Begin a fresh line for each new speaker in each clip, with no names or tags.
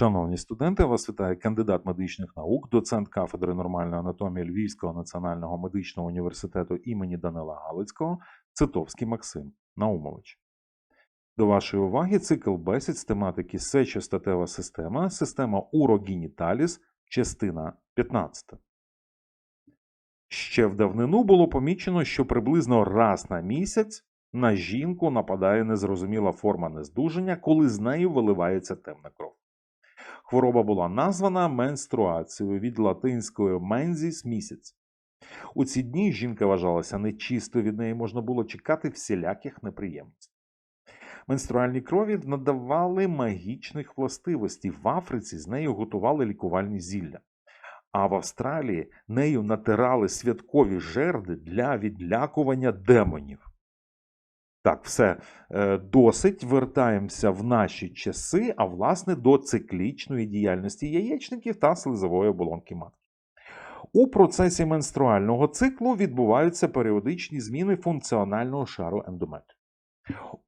Шановні студенти, вас вітає кандидат медичних наук, доцент кафедри нормальної анатомії Львівського національного медичного університету імені Данила Галицького Цитовський Максим Наумович. До вашої уваги цикл бесід з тематики сечостатева система, система урогініталіс, частина 15. Ще в давнину було помічено, що приблизно раз на місяць на жінку нападає незрозуміла форма нездужання, коли з нею виливається темна кров. Хвороба була названа менструацією від латинської мензіс місяць. У ці дні жінка вважалася нечистою, від неї можна було чекати всіляких неприємностей. Менструальній крові надавали магічних властивостей. В Африці з нею готували лікувальні зілля. А в Австралії нею натирали святкові жерди для відлякування демонів. Так, все е, досить. Вертаємося в наші часи, а власне до циклічної діяльності яєчників та слизової оболонки матки. У процесі менструального циклу відбуваються періодичні зміни функціонального шару ендометрію.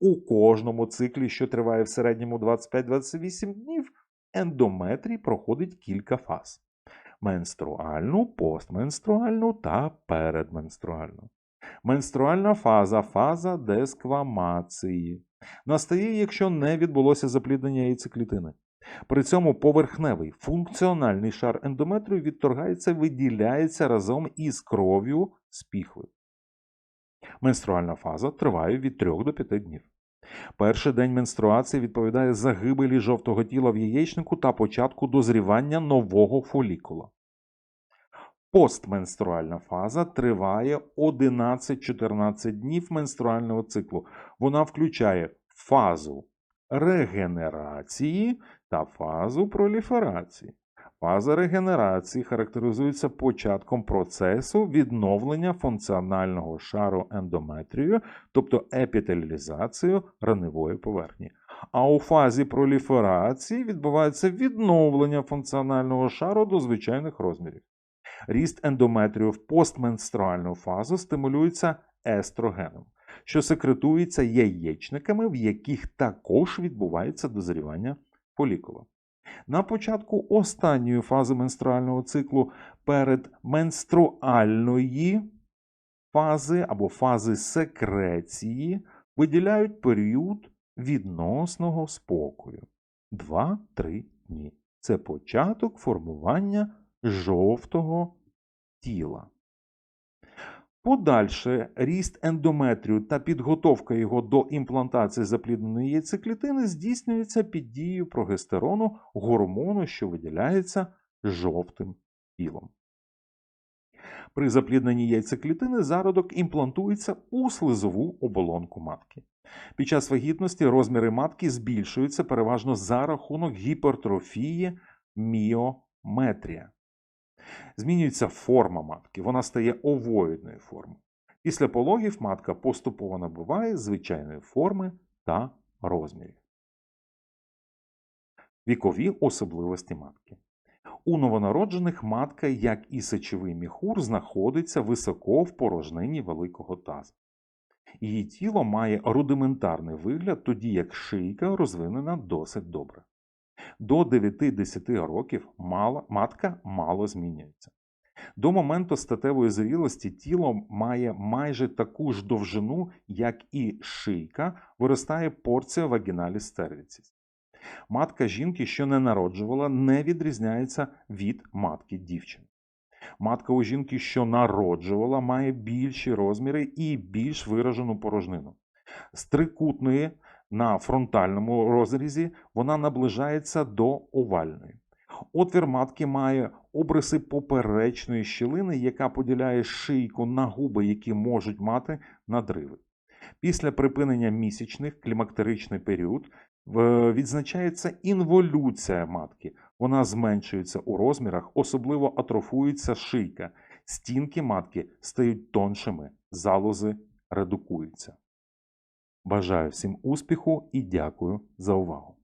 У кожному циклі, що триває в середньому 25-28 днів, ендометрій проходить кілька фаз: менструальну, постменструальну та передменструальну. Менструальна фаза фаза десквамації. Настає, якщо не відбулося запліднення яйцеклітини. При цьому поверхневий функціональний шар ендометрію відторгається, виділяється разом із кров'ю з піхви. Менструальна фаза триває від 3 до 5 днів. Перший день менструації відповідає загибелі жовтого тіла в яєчнику та початку дозрівання нового фолікула. Постменструальна фаза триває 11-14 днів менструального циклу. Вона включає фазу регенерації та фазу проліферації. Фаза регенерації характеризується початком процесу відновлення функціонального шару ендометрію, тобто епітелізацією раневої поверхні. А у фазі проліферації відбувається відновлення функціонального шару до звичайних розмірів. Ріст ендометрію в постменструальну фазу стимулюється естрогеном, що секретується яєчниками, в яких також відбувається дозрівання фолікула. На початку останньої фази менструального циклу перед менструальної фази або фази секреції виділяють період відносного спокою 2-3 дні. Це початок формування жовтого тіла. Подальше ріст ендометрію та підготовка його до імплантації заплідненої яйцеклітини здійснюється під дією прогестерону гормону, що виділяється жовтим тілом. При заплідненні яйцеклітини зародок імплантується у слизову оболонку матки. Під час вагітності розміри матки збільшуються переважно за рахунок гіпертрофії міометрія. Змінюється форма матки, вона стає овоїдною формою. Після пологів матка поступово набуває звичайної форми та розмірів. Вікові особливості матки. У новонароджених матка, як і сечовий міхур, знаходиться високо в порожнині великого тазу. Її тіло має рудиментарний вигляд, тоді як шийка розвинена досить добре. До 9-10 років мало, матка мало змінюється. До моменту статевої зрілості тіло має майже таку ж довжину, як і шийка, виростає порція вагіналіс стервіціс. Матка жінки, що не народжувала, не відрізняється від матки дівчини. Матка у жінки, що народжувала, має більші розміри і більш виражену порожнину. З трикутної на фронтальному розрізі вона наближається до овальної. Отвір матки має обриси поперечної щілини, яка поділяє шийку на губи, які можуть мати надриви. Після припинення місячних клімактеричний період відзначається інволюція матки. Вона зменшується у розмірах, особливо атрофується шийка. Стінки матки стають тоншими, залози редукуються. Бажаю всім успіху і дякую за увагу!